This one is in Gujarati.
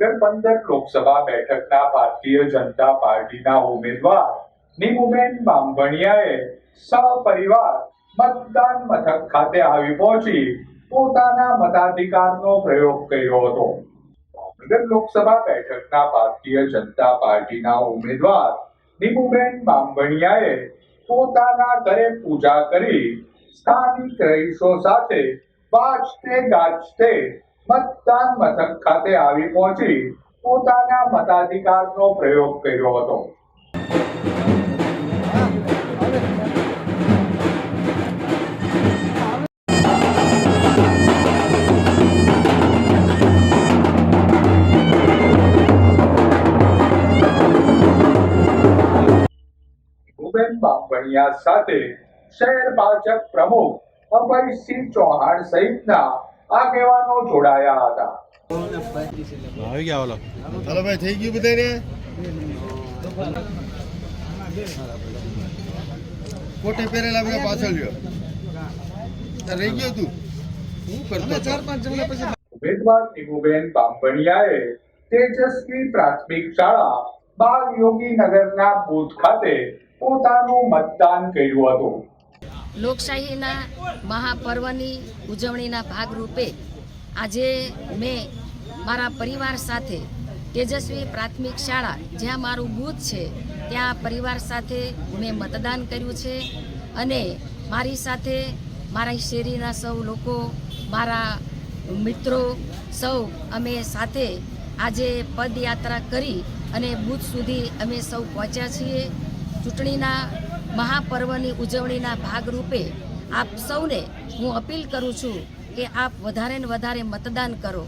પંદર લોકસભા બેઠકના ભારતીય જનતા પાર્ટીના ઉમેદવાર નીમુબેન બામભણિયાએ સપરિવાર મતદાન મથક ખાતે આવી પહોંચી પોતાના મતાધિકારનો પ્રયોગ કર્યો હતો. ભાવનગર લોકસભા બેઠકના ભારતીય જનતા પાર્ટીના ઉમેદવાર નીમુબેન બામભણિયાએ પોતાના ઘરે પૂજા કરી સ્થાનિક રહીશો સાથે વાજતે ગાજતે મતદાન મથક ખાતે આવી પહોંચી પોતાના મતાધિકારનો પ્રયોગ કર્યો હતો. સાથે શહેર ભાજપ પ્રમુખ અભયસિંહ ચૌહાણ સહિતના આગેવાનો જોડાયા હતા. આવી ગયા ઓલો. હાલો ભાઈ થઈ ગયું બધાને કોટે પહેરેલા બધા પાછળ લ્યો રહી ગયું તું? શું કરતો ચાર પાંચ જણા પછી ઉમેદવાર ટીબુબેન બામણિયાએ તેજસ્વી પ્રાથમિક શાળા બાલ યોગી નગરના બૂથ ખાતે પોતાનું મતદાન કર્યું હતું. લોકશાહીના મહાપર્વની ઉજવણીના ભાગરૂપે આજે મેં મારા પરિવાર સાથે તેજસ્વી પ્રાથમિક શાળા જ્યાં મારું બૂથ છે, ત્યાં પરિવાર સાથે મેં મતદાન કર્યું છે અને મારી સાથે મારા શેરીના સૌ લોકો, મારા મિત્રો સૌ અમે સાથે આજે પદયાત્રા કરી અને બૂથ સુધી અમે સૌ પહોંચ્યા છીએ. ચૂંટણીના મહાપર્વની ઉજવણીના ભાગરૂપે આપ સૌને હું અપીલ કરું છું કે આપ વધારે ને વધારે મતદાન કરો.